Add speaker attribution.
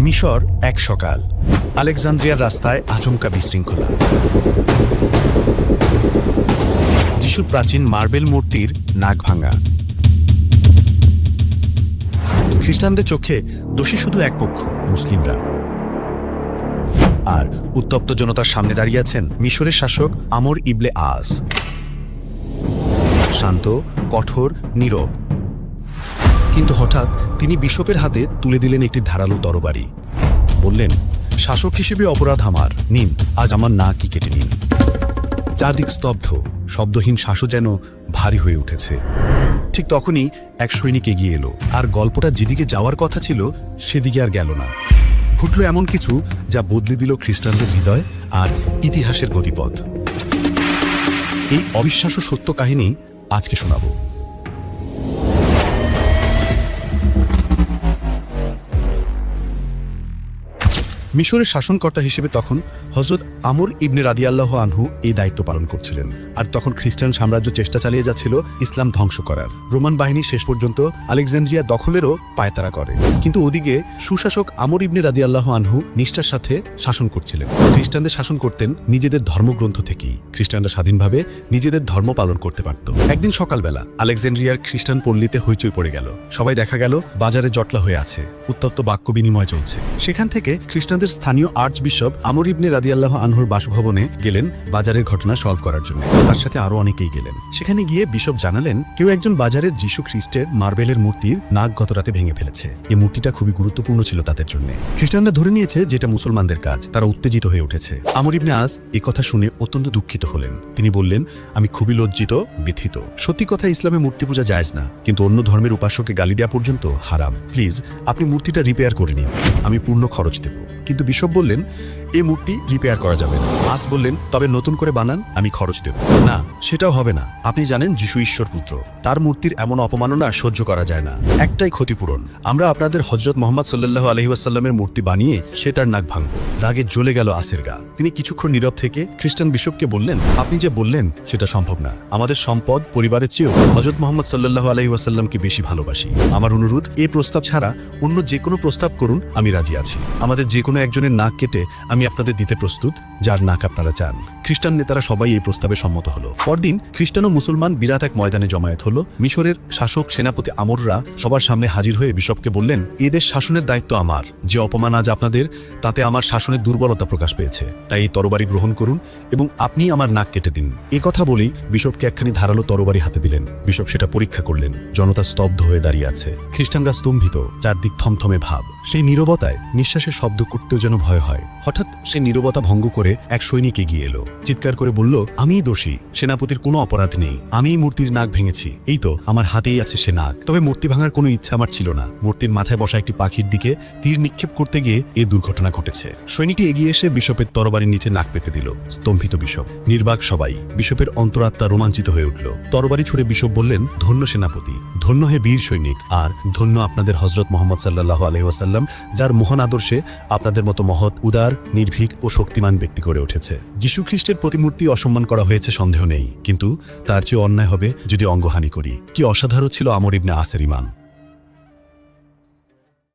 Speaker 1: মিশর এক সকাল। আলেকজান্দ্রিয়ার রাস্তায় আচমকা বিশৃঙ্খলা। যিশুর প্রাচীন মার্বেল মূর্তির নাক ভাঙা। খ্রিস্টানদের চোখে দোষী শুধু এক পক্ষ, মুসলিমরা। আর উত্তপ্ত জনতার সামনে দাঁড়িয়ে আছেন মিশরের শাসক আমর ইবলে আস। শান্ত, কঠোর, নীরব। কিন্তু হঠাৎ তিনি বিশপের হাতে তুলে দিলেন একটি ধারালো তরবারি। বললেন, শাসক হিসেবে অপরাধ আমার। নিন, আজ আমার নাকই কেটে নিন। চারদিক স্তব্ধ। শব্দহীন শ্বাসও যেন ভারী হয়ে উঠেছে। ঠিক তখনই এক সৈনিক এগিয়ে এলো। আর গল্পটা যেদিকে যাওয়ার কথা ছিল, সেদিকে আর গেল না। ঘটল এমন কিছু যা বদলে দিল খ্রিস্টানদের হৃদয় আর ইতিহাসের গতিপথ। এই অবিশ্বাস্য সত্য কাহিনী আজকে শোনাবো। মিশরের শাসনকর্তা হিসেবে তখন হজরত আমর ইবনে রাদিয়াল্লাহ আনহু এই দায়িত্ব পালন করছিলেন। আর তখন খ্রিস্টান সাম্রাজ্য চেষ্টা চালিয়ে যাচ্ছিল ইসলাম ধ্বংস করার। রোমান বাহিনী শেষ পর্যন্ত আলেকজান্দ্রিয়া দখলেরও পায়তারা করে। কিন্তু ওদিকে সুশাসক আমর ইবনে রাদিয়াল্লাহ আনহু নিষ্ঠার সাথে শাসন করছিলেন। খ্রিস্টানদের শাসন করতেন নিজেদের ধর্মগ্রন্থ থেকেই। খ্রিস্টানরা স্বাধীনভাবে নিজেদের ধর্ম পালন করতে পারত। একদিন সকালবেলা আলেকজান্দ্রিয়ার খ্রিস্টান পল্লীতে হইচই পড়ে গেল। সবাই দেখা গেল বাজারে জটলা হয়ে আছে। উত্তপ্ত বাক্য বিনিময় চলছে। সেখান থেকে খ্রিস্টানদের স্থানীয় আর্চ বিশপ আমর ইবনে রাদিয়াল্লাহ আনহুর বাসভবনে গেলেন বাজারের ঘটনা সলভ করার জন্য। তার সাথে আরও অনেকেই গেলেন। সেখানে গিয়ে বিশপ জানালেন, কেউ একজন বাজারের যীশু খ্রিস্টের মার্বেলের মূর্তির নাক গত রাতে ভেঙে ফেলেছে। এই মূর্তিটা খুবই গুরুত্বপূর্ণ ছিল তাদের জন্য। খ্রিস্টানরা ধরে নিয়েছে যেটা মুসলমানদের কাজ, তারা উত্তেজিত হয়ে উঠেছে। আমর ইবনে আজ এ কথা শুনে অত্যন্ত দুঃখিত হলেন। তিনি বললেন, আমি খুবই লজ্জিত, ব্যথিত। সত্যি কথা ইসলামে মূর্তি পূজা জায়জ না, কিন্তু অন্য ধর্মের উপাসককে গালি দেওয়া পর্যন্ত হারাম। প্লিজ, আপনি মূর্তিটা রিপেয়ার করে নিন। আমি পূর্ণ খরচ দেব। কিন্তু বিশপ বললেন এই মূর্তি রিপেয়ার করা যাবে না। আস বললেন, তবে নতুন করে বানান, আমি খরচ দেব। না, সেটাও হবে না। আপনি জানেন, যিশু ঈশ্বর পুত্র তার মূর্তির এমন অপমাননা সহ্য করা যায় না। একটাই ক্ষতিপূরণ, আমরা আপনাদের হজরত মোহাম্মদ সাল্লাহ আলহিউসাল্লামের মূর্তি বানিয়ে সেটার নাক ভাঙব। রাগে জ্বলে গেল আসের গা। তিনি কিছুক্ষণ নীরব থেকে খ্রিস্টান বিশপকে বললেন, আপনি যে বললেন, সেটা সম্ভব না। আমাদের সম্পদ পরিবারের চেয়েও হজরত মোহাম্মদ সাল্লাহ আলহিউসাল্লামকে বেশি ভালোবাসি। আমার অনুরোধ, এই প্রস্তাব ছাড়া অন্য যে কোনো প্রস্তাব করুন, আমি রাজি আছি। আমাদের যে কোনো একজনের নাক কেটে আমি আপনাদের দিতে প্রস্তুত যার নাক আপনারা চান। খ্রিস্টান নেতারা সবাই এই প্রস্তাবে সম্মত হলো। পরদিন খ্রিস্টান ও মুসলমান বিরাট এক ময়দানে জমায়েত হলো। মিশরের শাসক সেনাপতি আমররা সবার সামনে হাজির হয়ে বিশপকে বললেন এদের শাসনের দায়িত্ব আমার। যে অপমান আজ আপনাদের, তাতে আমার শাসনের দুর্বলতা প্রকাশ পেয়েছে। তাই এই তরবারি গ্রহণ করুন এবং আপনি আমার নাক কেটে দিন। এ কথা বলেই বিশপকে একখানি ধারালো তরবারি হাতে দিলেন। বিশপ সেটা পরীক্ষা করলেন। জনতা স্তব্ধ হয়ে দাঁড়িয়ে আছে। খ্রিস্টানরা স্তম্ভিত, চারদিক থমথমে ভাব। সেই নীরবতায় নিঃশ্বাসের শব্দ করতেও যেন ভয় হয়। হঠাৎ সে নীরবতা ভঙ্গ করে এক সৈনিক এগিয়ে এলো। চিৎকার করে বলল, আমিই দোষী, সেনাপতির কোনো অপরাধ নেই। আমিই মূর্তির নাক ভেঙেছি। এই তো, আমার হাতেই আছে সে নাক। তবে মূর্তি ভাঙার কোনো ইচ্ছা আমার ছিল না। মূর্তির মাথায় বসা একটি পাখির দিকে তীর নিক্ষেপ করতে গিয়ে এ দুর্ঘটনা ঘটেছে। সৈনিকটি এগিয়ে এসে বিশপের তরবারির নিচে নাক পেতে দিল। স্তম্ভিত বিশপ, নির্বাক সবাই, বিশপের অন্তরাত্মা রোমাঞ্চিত হয়ে উঠল। তরবারি ছুড়ে বিশপ বললেন, ধন্য সেনাপতি, ধন্য হে বীর সৈনিক, আর ধন্য আপনাদের হজরত মোহাম্মদ সাল্লাহ আলহিহাসাল্লাম যার মহান আদর্শে আপনাদের মতো মহৎ, উদার, নির্ভীক ও শক্তিমান ব্যক্তি গড়ে উঠেছে। খ্রিস্টের প্রতিমূর্তি অসম্মান করা হয়েছে সন্দেহ নেই, কিন্তু তার চেয়ে অন্যায় হবে যদি অঙ্গহানি করি। কি অসাধারণ ছিল আমর ইবনে আসের ইমান